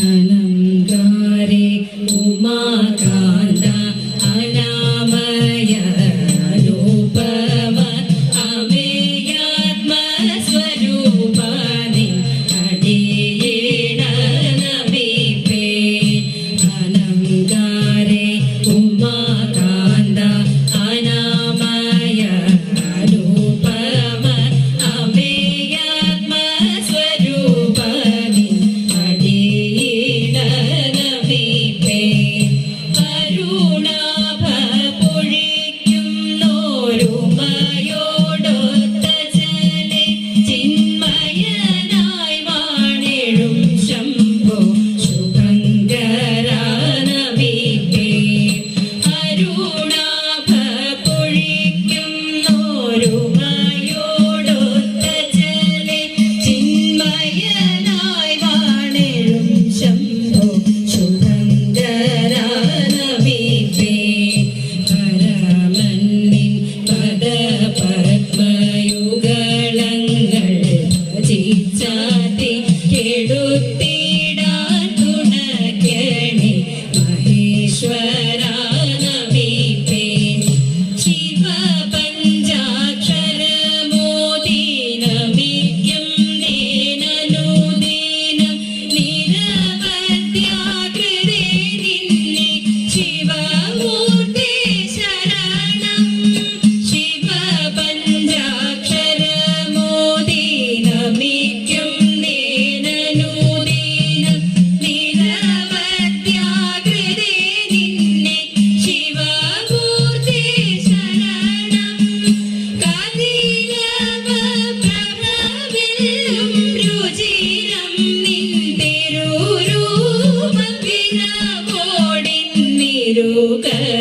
അനങ്കാരേ കേടുത്തി കെടുത്തി തിരുകര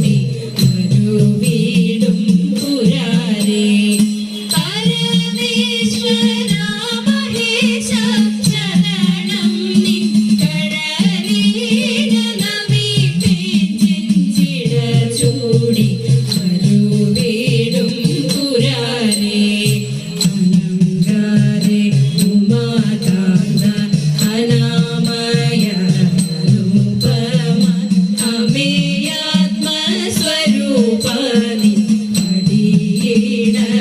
me. വീണ